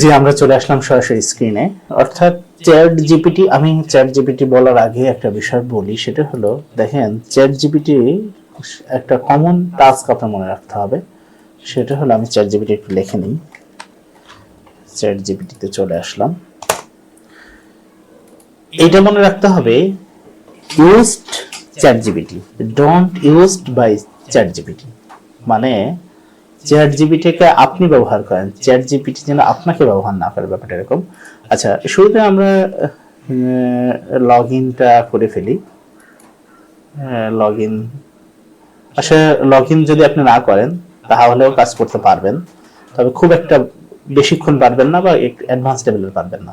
যে আমরা চলে আসলাম সরাসরি স্ক্রিনে অর্থাৎ চ্যাট জিপিটি আমি চ্যাট জিপিটি বলার আগে একটা বিষয় বলি, সেটা হলো, দেখেন চ্যাট জিপিটি একটা কমন টাস্ক আপনার মনে রাখতে হবে, সেটা হলো আমি চ্যাট জিপিটি একটু লিখে নিই। চ্যাট জিপিটিতে চলে আসলাম। এটা মনে রাখতে হবে used ChatGPT don't used by ChatGPT মানে চ্যাট জিপিটিকে আপনি ব্যবহার করেন চ্যাট জিপিটি যেন আপনাকে ব্যবহার না করে ব্যাপারটা এরকম। আচ্ছা শুরুতে আমরা লগ ইনটা করে ফেলি। লগ ইন আসলে লগ ইন যদি আপনি না করেন, তাহলেও কাজ করতে পারবেন। তবে খুব একটা বেশিক্ষণ পারবেন না বা অ্যাডভান্স লেভেলের পারবেন না।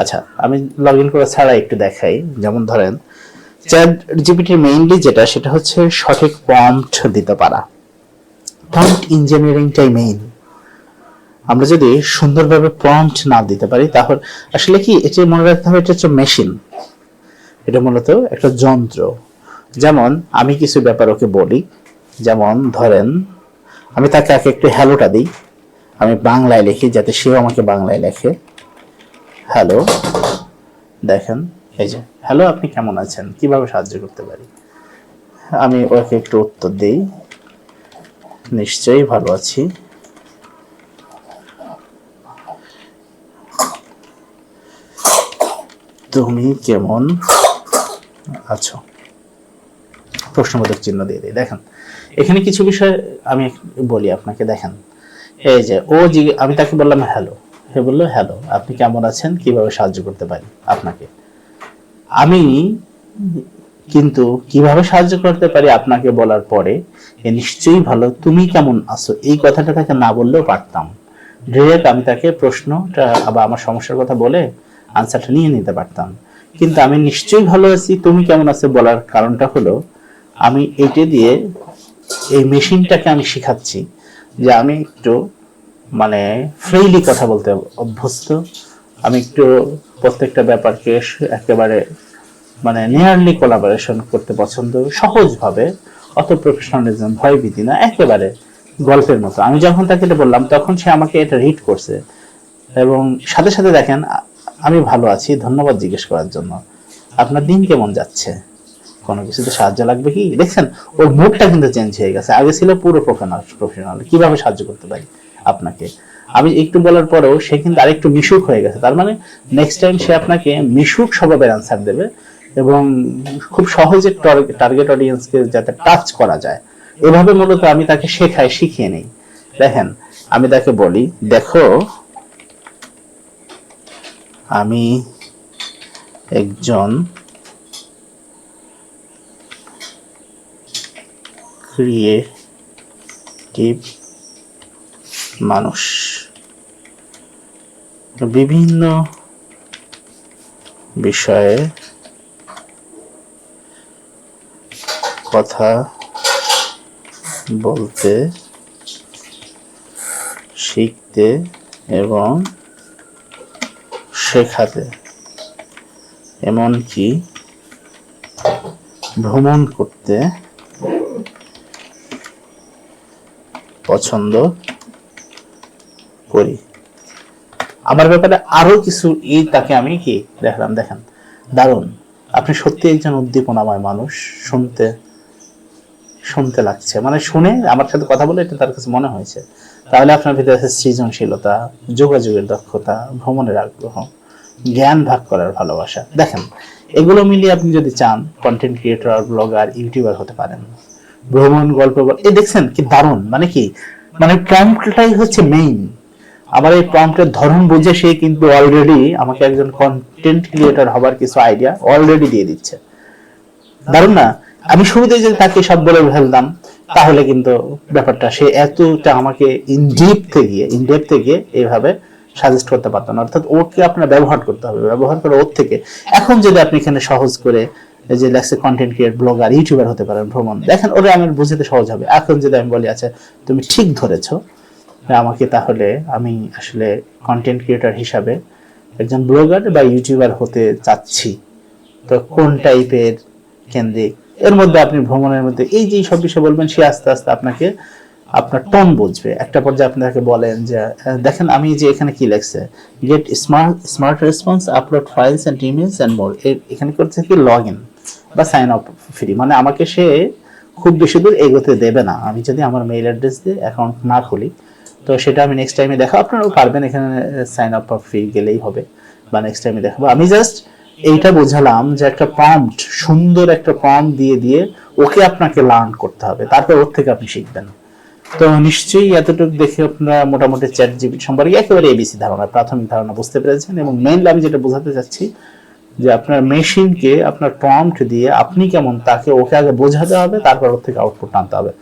আচ্ছা আমি লগ ইন করা ছাড়া একটু দেখাই। যেমন ধরেন চ্যাট জিপিটির মেইনলি যেটা, সেটা হচ্ছে সঠিক প্রম্পট দিতে পারা। প্রম্পট ইঞ্জিনিয়ারিংটাই মেইন আমরা যদি সুন্দরভাবে প্রম্পট না দিতে পারি, তাহলে আসলে কি, এটা মনে রাখতে হবে, এটা হচ্ছে মেশিন এটা মূলত একটা যন্ত্র। যেমন, আমি কিছু ব্যাপার ওকে বলি। যেমন, ধরেন, আমি তাকে একে একটু হ্যালোটা দিই। আমি বাংলায় লিখি, যাতে সেও আমাকে বাংলায় লেখে। হ্যালো দেখেন, এই যে হ্যালো আপনি কেমন আছেন? কীভাবে সাহায্য করতে পারি? আমি ওকে একটু উত্তর দিই। নিশ্চয়ই ভালো আছি। তুমি কেমন আছো? প্রশ্নবোধক চিহ্ন দিয়ে দিই, দেখেন। এখানে কিছু বিষয় আমি বলি আপনাকে, দেখেন। এই যে, ও জি আমি তাকে বললাম হ্যালো। সে বলল, হ্যালো, আপনি কেমন আছেন? কীভাবে সাহায্য করতে পারি আপনাকে? আমি কিন্তু কীভাবে সাহায্য করতে পারি আপনাকে বলার পরে, এ নিশ্চয়ই ভালো। তুমি কেমন আছো? এই কথাটা তাকে না বললেও পারতাম। ডিরেক্ট আমি তাকে প্রশ্নটা আবার আমার সমস্যার কথা বলে আনসারটা নিয়ে নিতে পারতাম। কিন্তু আমি নিশ্চয়ই ভালো আছি, তুমি কেমন আছো বলার কারণটা হলো, আমি এইটা দিয়ে এই মেশিনটাকে আমি শিখাচ্ছি যে আমি একটু মানে ফ্রিলি কথা বলতে অভ্যস্ত, আমি একটু প্রত্যেকটা ব্যাপারকে একেবারে মানে নিয়ারলি কোলাবোরেশন করতে পছন্দ, সহজভাবে, অত প্রফেশনালিজম ভয় ভীতি না, একেবারে গল্পের মতো। আমি যখন তাকে এটা বললাম, তখন সে আমাকে এটা রিড করছে। এবং সাথে সাথে দেখেন, আমি ভালো আছি, ধন্যবাদ জিজ্ঞেস করার জন্য। আপনার দিন কেমন যাচ্ছে? কোনো কিছুতে সাহায্য লাগবে কি? দেখছেন, ওর মুডটা কিন্তু চেঞ্জ হয়ে গেছে। আগে ছিল পুরো প্রফেশনাল প্রফেশনাল কীভাবে সাহায্য করতে পারি আপনাকে? আমি একটু বলার পরেও সে কিন্তু আরেকটু মিশুক হয়ে গেছে। তার মানে নেক্সট টাইম সে আপনাকে মিশুক স্বভাবের অ্যান্সার দেবে এবং খুব সহজে টার্গেট অডিয়েন্সকে যাতে টাচ করা যায়। এভাবে মূলত আমি তাকে শেখাই, শিখিয়ে নেই। দেখেন, আমি তাকে বলি, দেখো, আমি একজন ক্রিয়েটিভ মানুষ। বিভিন্ন বিষয়ে কথা বলতে, শিখতে এবং শেখাতে, এমনকি ভ্রমণ করতে পছন্দ করি। আমার ব্যাপারে আরও কিছু ই তাকে আমি কি দেখলাম, দেখেন। দারুণ। আপনি সত্যি একজন উদ্দীপনাময় মানুষ, শুনতে শুনতে লাগছে। মানে শুনে আমার সাথে কথা বলে এটা তার কাছে মনে হয়েছে। তাহলে আপনার ভিতরে আছে সৃজনশীলতা, যোগাযোগের দক্ষতা, ভ্রমণের আগ্রহ, জ্ঞান ভাগ করার ভালোবাসা। দেখেন, এগুলো মিলিয়ে আপনি যদি চান কন্টেন্ট ক্রিয়েটর ব্লগার ইউটিউবার হতে পারেন। ভ্রমণ, গল্প এই দেখছেন কি দারুণ। মানে কি? মানে প্রম্পটটাই হচ্ছে মেইন আবার এই প্রম্পটের ধরন বুঝে সে কিন্তু অলরেডি আমাকে একজন কন্টেন্ট ক্রিয়েটর হবার কিছু আইডিয়া অলরেডি দিয়ে দিচ্ছে। দারুণ না? আমি শুরুতে যদি তাকে সব বলে ফেলতাম, তাহলে কিন্তু ব্যাপারটা সে এতটা আমাকে ইনডিপ থেকে ইনডেপ থেকে এইভাবে সাজেস্ট করতে পারতাম অর্থাৎ ওকে আপনার ব্যবহার করতে হবে, ব্যবহার করে ওর থেকে। এখন যদি আপনি এখানে সহজ করে যে লেখছে কন্টেন্ট ক্রিয়েট ব্লগার ইউটিউবার হতে পারেন, ভ্রমণ, দেখেন ওরা আমার বুঝতে সহজ হবে। এখন যদি আমি বলি আচ্ছা তুমি ঠিক ধরেছো, আমাকে তাহলে আমি আসলে কন্টেন্ট ক্রিয়েটার হিসাবে একজন ব্লগার বা ইউটিউবার হতে চাচ্ছি। তো কোন টাইপের কেন্দ্রিক এর মধ্যে আপনি ভ্রমণের মধ্যে এই যে সব বিষয় বলবেন, সে আস্তে আস্তে আপনাকে, আপনার টোন বুঝবে। একটা পর্যায়ে আপনাকে বলেন যে দেখেন আমি যে এখানে কি লেখছে get smart smart response upload files and emails and more এখানে করছে কি লগ ইন বা সাইন আপ ফ্রি মানে আমাকে সে খুব বেশি দূর এগোতে দেবে না। আমি যদি আমার মেইল অ্যাড্রেস দিয়ে অ্যাকাউন্ট না খুলি, তো সেটা আমি নেক্সট টাইমে দেখা আপনারাও পারবেন এখানে সাইন আপ ফ্রি গেলেই হবে বা নেক্সট টাইমে দেখাবো। আমি জাস্ট এইটা বোঝালাম যে একটা প্রম্পট সুন্দর একটা প্রম্পট দিয়ে দিয়ে ওকে আপনাকে লার্ন করতে হবে। তারপর ওর থেকে আপনি শিখবেন। তো নিশ্চয়ই এতটুকু দেখে আপনারা মোটামুটি চ্যাট জিবি সম্পর্কে একেবারে এবিসি ধারণা, প্রাথমিক ধারণা বুঝতে পেরেছেন এবং মেইনলি আমি যেটা বোঝাতে চাচ্ছি যে আপনার মেশিনকে আপনার প্রম্পট দিয়ে আপনি কেমন তাকে ওকে আগে বোঝাতে হবে, তারপর ওর থেকে আউটপুট আনতে হবে।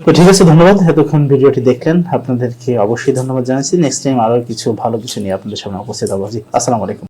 তো ঠিক আছে, ধন্যবাদ। এতক্ষণ ভিডিওটি দেখলেন। আপনাদেরকে অবশ্যই ধন্যবাদ জানাচ্ছি। নেক্সট টাইম আরও কিছু ভালো কিছু নিয়ে আপনাদের সামনে উপস্থিত হব। জি, আসসালামু আলাইকুম।